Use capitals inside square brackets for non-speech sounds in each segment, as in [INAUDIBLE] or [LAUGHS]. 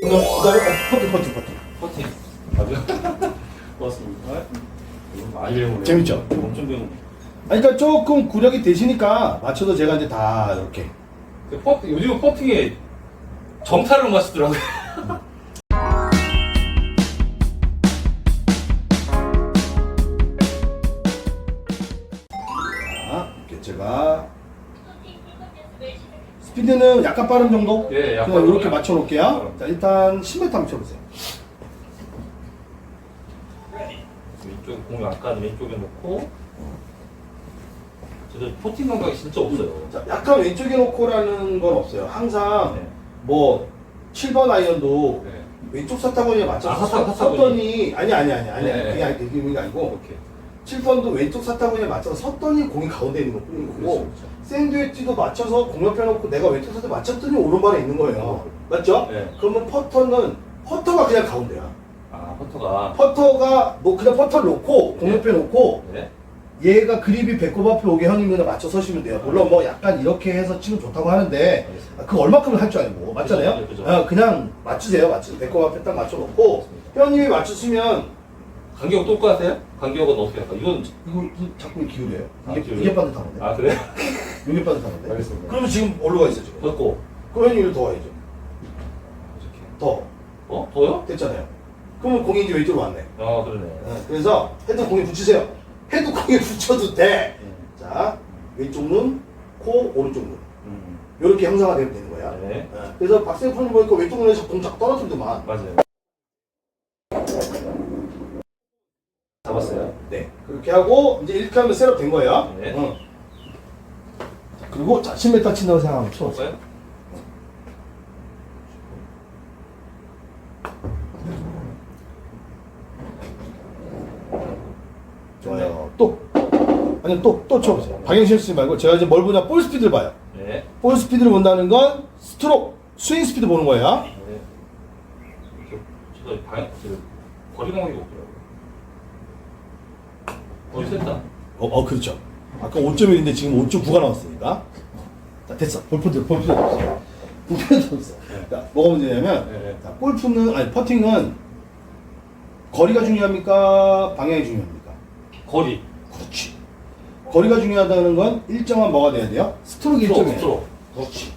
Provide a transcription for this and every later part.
그다음에 어, 퍼팅 퍼팅 퍼팅. 퍼팅. 아주 [LAUGHS] 고맙습니다. 이거 많이 배우네. 재밌죠? 엄청 배우네. 아니, 그러니까 조금 구력이 되시니까 맞춰도 제가 이제 다 이렇게. 그 퍼, 요즘 퍼팅에 정타를 마시더라고요. 피드는 약간 빠른 정도? 예, 약간 그냥 이렇게 빠르게. 맞춰놓을게요. 자, 일단 10m 한번 쳐보세요. 이쪽 공 약간 왼쪽에 놓고. 저도 포팅 감각이 진짜 없어요. 자, 약간 왼쪽에 놓고라는 건 없어요. 항상 네. 뭐 7번 아이언도 네. 왼쪽 사타구니에 맞춰서 아, 사타- 섰- 사타구니. 섰더니 아니 아니 아니 아니 네. 그게 아니 그게 아니고 이렇게. 7번도 왼쪽 사타구니에 맞춰서 섰더니 공이 가운데 있는 것 뿐인 거고 그렇죠, 그렇죠. 샌드위치도 맞춰서 공 옆에 놓고 내가 왼쪽 사타 맞췄더니 오른발에 있는 거예요. 맞죠? 네. 그러면 퍼터는 퍼터가 그냥 가운데야. 아, 퍼터가. 퍼터가 뭐 그냥 퍼터를 놓고 공 네. 옆에 놓고 네. 얘가 그립이 배꼽 앞에 오게 형님 그냥 맞춰 서시면 돼요. 물론 뭐 약간 이렇게 해서 치면 좋다고 하는데 알겠습니다. 그 얼마큼을 할 줄 알고 맞잖아요. 그죠, 그죠. 어, 그냥 맞추세요. 맞추. 배꼽 앞에 딱 맞춰 놓고 맞습니다. 형님이 맞추시면 간격 똑같아요? 간격은 어떻게 할까? 이건. 이거 자꾸 기울여요. 아, 이게 기울여요? 이게 빠듯하는데. 아, 그래요? 이게 빠듯하는데. 알겠습니다. 그러면 지금 올라가 있어 지금. 걷고. 그럼 형님이 더 와야죠. 이렇게. 더 어? 더요? 됐잖아요. 그러면 공이 이제 왼쪽으로 왔네. 아, 그러네. 어, 그래서 헤드 공에 붙이세요. 헤드 공에 [LAUGHS] 붙여도 돼. 음. 자 왼쪽 눈, 코, 오른쪽 눈. 음. 이렇게 형상화 되면 되는 거야. 네. 어, 그래서 박세희 프로님 보니까 왼쪽 눈에서 공 자꾸 떨어뜨리더만. 맞아요. 잡았어요. 네. 그렇게 하고 이제 이렇게 하면 셋업 된 거예요. 네. 어. 자, 그리고 자 10m 친다고 생각하면 쳐. 볼까요? 좋아요. 또 아니 또또 쳐보세요. 방향 실수 말고 제가 이제 뭘 보냐 볼 스피드를 봐요. 네. 볼 스피드를 본다는 건 스트로크 스윙 스피드 보는 거예요. 네. 저, 저도 방, 저, 거리 감각이 없더라고요. 거리 셌다. 어, 어 그렇죠. 아까 5.1인데 지금 5.9가 나왔으니까. 자 됐어. 볼푸드 볼푸드 없어. 볼푸드 없어. 자 뭐가 문제냐면 네, 네. 자, 골프는 아니 퍼팅은 거리가 중요합니까? 방향이 중요합니까? 거리. 그렇지. 거리가 중요하다는 건 일정한 뭐가 돼야 돼요? 스트로크 일정해. 스트로크. 그렇지.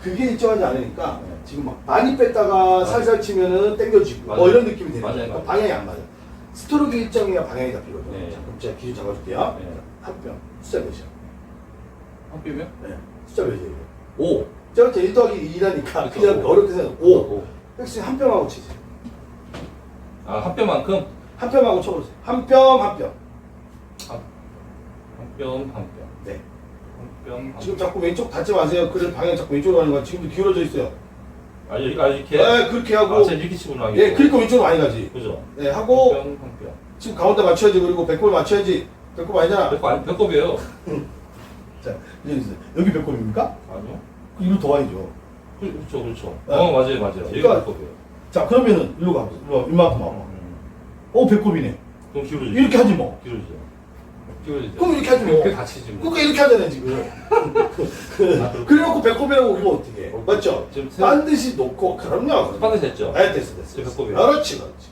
그게 일정하지 않으니까 네. 지금 막 많이 뺐다가 살살 치면은 당겨지고 뭐 맞아요. 이런 느낌이 되는 맞아요, 거예요. 맞아요. 방향이 안 맞아. 스트로크 일정해야 방향이 잡히거든요. 네. 자, 그럼 제가 기준 잡아줄게요. 네. 한 뼘 숫자 몇이야? 한 뼘이요? 네. 숫자 몇이에요? 오. 제가 이제 1 더하기 2라니까 그쵸, 그냥 오. 어렵게 생각 5. 백스윙 한 뼘하고 치세요. 아, 한 뼘만큼? 한 뼘하고 쳐보세요. 한 뼘, 한 뼘. 한, 한 뼘, 한 뼘. 네. 한 뼘, 한 지금 뼘. 자꾸 왼쪽 닫지 마세요. 그래 방향 자꾸 왼쪽으로 가는 거야. 지금도 기울어져 있어요. 아, 여기, 아, 이렇게? 네, 그렇게 하고. 아, 이렇게 치구나. 이거. 예, 그러니까 왼쪽으로 많이 가지. 그죠? 네, 하고 한 뼘, 한 뼘. 지금 가운데 맞춰야지. 그리고 배꼽 맞춰야지. 배꼽 아니잖아. 배꼽, 아니, 배꼽이에요. [LAUGHS] 자, 이제 있어요. 여기 배꼽입니까? 아니요. 그 이로 더 와야죠. 그- 그렇죠, 그렇죠. 네. 어, 맞아요, 맞아요. 여기 그러니까- 배꼽이에요. 자, 그러면은 일로 가보세요. 와. 이만큼 와봐. 음. 어, 배꼽이네. 그럼 기울어지죠. 이렇게 하지 뭐. 기울어지죠. 그럼 이렇게 하지 뭐. 이렇게 다치지 뭐. 그러니까 이렇게 하잖아요, 지금. [LAUGHS] 그래놓고 배꼽이라고 그러면 어떻게 해? 맞죠? 지금 세- 반드시 놓고, 그럼요. 반드시 됐죠? 네, 됐어, 됐어. 지금 배꼽이에요. 그렇지, 그렇지.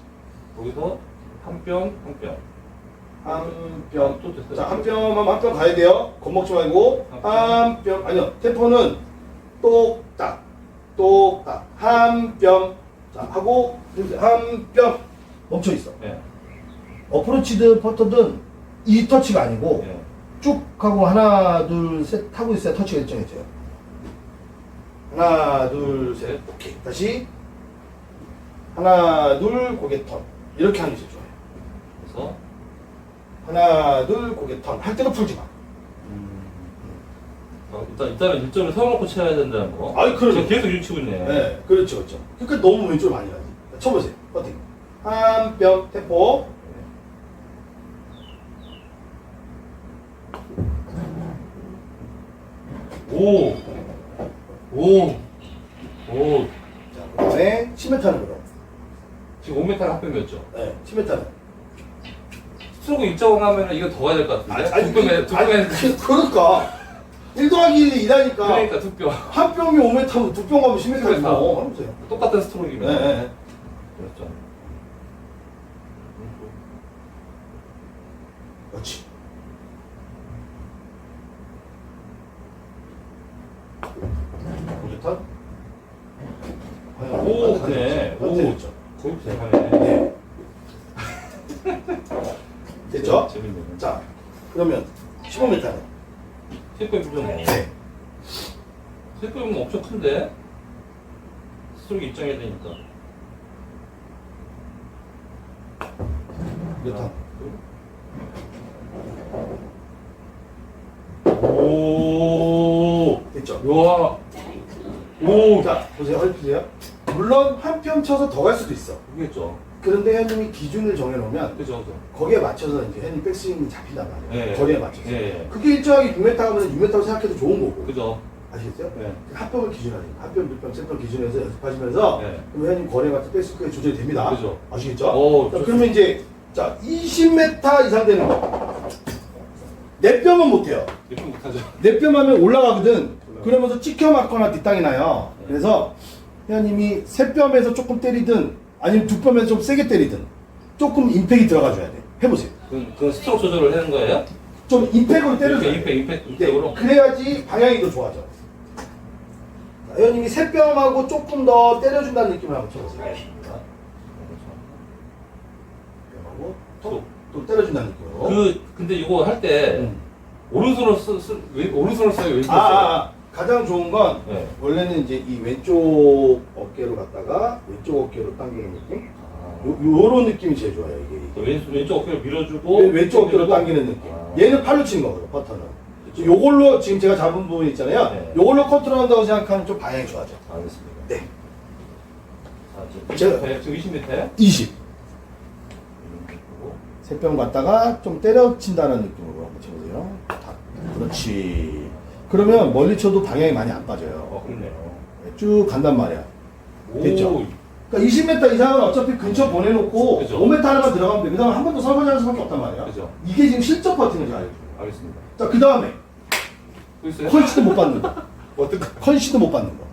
거기서 한 뼘, 한 뼘. 한 뼘. 또 됐어요. 자, 한뼘 하면 한뼘 가야 돼요. 겁먹지 말고. 한 뼘. 아니요. 템포는 똑딱, 똑딱. 한 뼘. 자, 하고, 한 뼘. 멈춰 있어. 예. 어프로치든 퍼터든 이 터치가 아니고 예. 쭉 하고 하나, 둘, 셋 하고 있어야 터치가 일정해져요. 하나, 둘, 셋. 오케이. 다시. 하나, 둘, 고개 턴. 이렇게 하는 게 제일 좋아요. 그래서 하나, 둘, 고개 턴. 할 때도 풀지 마. 어, 일단 일단은 일점을 세워놓고 쳐야 된다는 거. 아이. 제가 계속 이렇게 치고 있네. 네, 그렇죠, 그렇죠. 그러니까 너무 왼쪽으로 많이 가지. 자, 쳐보세요. 퍼팅. 한 뼘, 템포. 오, 오, 오. 자, 그 다음에 10m는 그럼. 지금 5m 합병이었죠. 네, 10m는. 스트로크 일정 하면은 이거 더 가야 될 것 같은데. 아니, 두 뼘에 두 뼘에 아니, 그러니까. 1 더하기 1이 2라니까 그러니까 두 뼈. 한 뼘이 5m면 두 뼘 가면 10m지 10m. 뭐. 해보세요. 똑같은 스트로크이면. 네, 네, 네. 그렇죠. 그렇지. 오졌다? 오, 그네. 오. 대단해. 네. [LAUGHS] 됐죠? 재밌네. 자, 그러면 15m네. 세포의 부정네. 네. 세포는 엄청 큰데? 스트로크 입장해야 되니까. 몇 타? 오. 됐죠? 와. 오. 자, 보세요. 펴세요. 물론 한뼘 쳐서 더 갈 수도 있어. 그겠죠. 그런데 현님이 기준을 정해놓으면 그죠, 그죠. 거기에 맞춰서 이제 현님 백스윙이 잡힌단 말이에요. 네. 거리에 맞춰서. 네. 그게 일정하게 6m 하면 6m라고 생각해도 좋은 거고. 그죠. 아시겠어요? 네. 한 뼘을 기준으로 한 뼘, 두 뼘, 세뼘 기준으로 해서 연습하시면서 네. 그럼 현님 거리에 맞춰 백스윙이 조절이 됩니다. 그죠. 아시겠죠? 오, 자, 좋습니다. 그러면 이제 자 20m 이상 되는 거. 내 뼘은 못해요. 이렇게 못하죠. 내뼘 하면 올라가거든. 그러면서 찍혀 맞거나 뒷땅이 나요. 그래서 회원님이 세 뼘에서 조금 때리든 아니면 두 뼘에서 좀 세게 때리든 조금 임팩이 들어가 줘야 돼. 해보세요. 그, 그 스트로크 조절을 하는 거예요? 좀 임팩으로 때려줘. 이렇게 임팩, 임팩, 네, 임팩으로? 그래야지 방향이 더 좋아져. 자, 회원님이 세 뼘하고 조금 더 때려준다는 느낌을 한번 쳐보세요. 뼘하고 또, 또 때려준다는 느낌으로. 그, 근데 이거 할 때, 음. 오른손으로 쓰, 쓰, 왼, 오른손으로 써요, 왼손으로 아, 써요? 아, 아, 가장 좋은 건 네. 원래는 이제 이 왼쪽 어깨로 갔다가 왼쪽 어깨로 당기는 느낌. 아. 요, 요런 느낌이 제일 좋아요 이게. 그 왼, 왼쪽 어깨를 밀어주고, 왼- 왼쪽 어깨로 밀어주고. 당기는 느낌. 아. 얘는 팔로 치는 거거든 퍼터는. 요걸로 지금 제가 잡은 부분 있잖아요. 네. 요걸로 컨트롤한다고 생각하면 좀 방향이 좋아져. 알겠습니다. 네. 자, 제가- 지금, 네, 지금 20m? 20. 세평 갔다가 좀 때려친다는 느낌으로 한번 쳐보세요. 탁. 그렇지. 그러면 멀리 쳐도 방향이 많이 안 빠져요. 어, 그렇네요. 네, 쭉 간단 말이야. 오, 됐죠? 그러니까 20m 이상은 어차피 근처 보내놓고 그죠. 5m 하나만 들어가면 돼. 그 다음에 한 번 더 설거지하는 수밖에 없단 말이야. 그죠. 이게 지금 버티는 줄 알죠. 알겠습니다. 자, 그 다음에? 컨시드 못 받는 거. [LAUGHS] 컨시드 못 받는 거.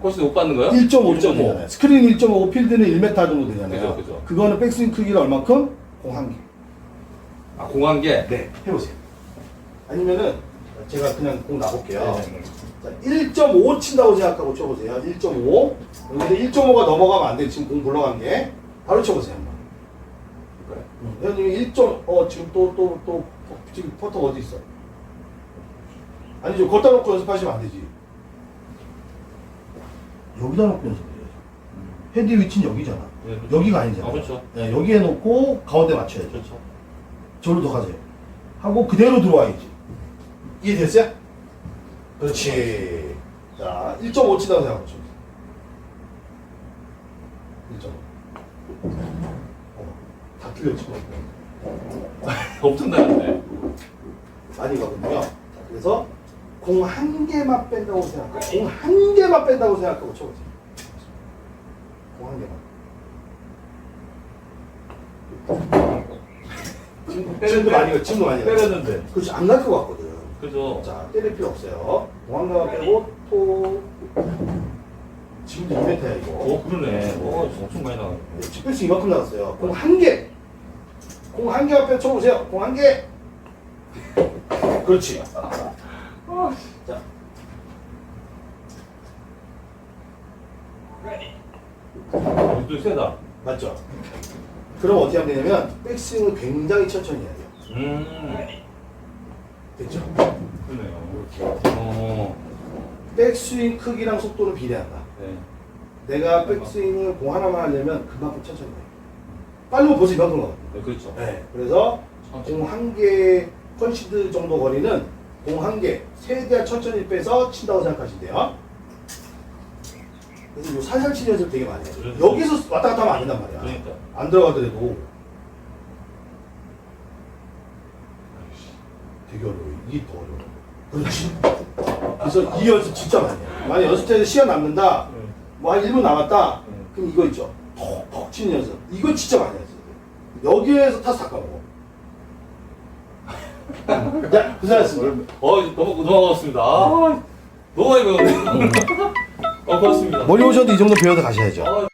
코스 못 받는 거요? 1.5 정도 1.5. 되잖아요. 스크린 1.5, 필드는 1m 정도 되잖아요. 그죠, 그죠. 그거는 백스윙 크기가 얼만큼? 공한 개. 아, 공한 게? 네, 해보세요. 아니면은 제가 그냥 공 놔볼게요. 네, 자, 1.5 친다고 생각하고 쳐보세요. 1.5. 여기서 1.5가 넘어가면 안 돼. 지금 공 굴러간 게. 바로 쳐보세요. 한번. 그래. 회원님이 1. 어 지금 또 또 또 지금 포터 어디 있어? 아니죠. 걷다 놓고 연습하시면 안 되지. 여기다 놓고 연습해야죠. 헤드 위치는 여기잖아. 네, 그렇죠. 여기가 아니잖아. 아, 그렇죠. 네, 여기에 놓고 가운데 맞춰야죠. 그렇죠. 저로 더 가세요. 하고 그대로 들어와야지. 이해됐어요? 그렇지. 자, 1.5 치다고 생각하고 쳐. 1.5. 어, 다 틀렸지. 엄청 나는데. 많이 가거든요. 자, 그래서 공 한 개만 뺀다고 생각하고, 공 한 개만 뺀다고 생각하고 쳐보세요. 공한 개만. 지금, 가, 지금도 많이 가. 때렸는데. 그렇지, 안갈것 같거든. 그죠. 자, 때릴 필요 없어요. 공한 개만 빼고, 토. 지금도 2m야, 이거. 어, 그러네. 어, 엄청 많이 나가네. 집배수 이만큼 나왔어요. 공 한 개. 공 한 개만 빼 쳐보세요. 공 한 개. 그렇지. 또 세다. 맞죠? 그럼 어떻게 하면 되냐면, 백스윙을 굉장히 천천히 해야 돼요. 음. 됐죠? 그러네요. 어. 백스윙 크기랑 속도는 비례한다. 네. 내가 백스윙을 공 하나만 하려면 그만큼 천천히 해. 빨리 면 벌써 이만큼 가거든요. 네, 그렇죠. 네. 그래서 공 한 개 컨시드 정도 거리는 공 한 개, 최대한 천천히 빼서 친다고 생각하시면 돼요. 그래서 요 살살 치는 연습 되게 많이 해요. 그렇죠. 여기서 왔다 갔다 하면 안 된단 말이야. 그러니까. 안 들어가더라도. 되게 어려워. 이게 더 어려워. 그렇지. 그래서 이 연습 진짜 많이 해요. 만약 연습장에서 시간 남는다, 네. 뭐한 1분 남았다, 네. 그럼 이거 있죠. 톡톡 치는 연습. 이거 진짜 많이 했어요. 여기에서 다 까먹어. 자, [LAUGHS] 고생하셨습니다. 어, 너무, 너무 고맙습니다. 아, 너무 많이 배웠네. [LAUGHS] 어, 고맙습니다. 머리 오셔도 이 정도 배워서 가셔야죠. 어,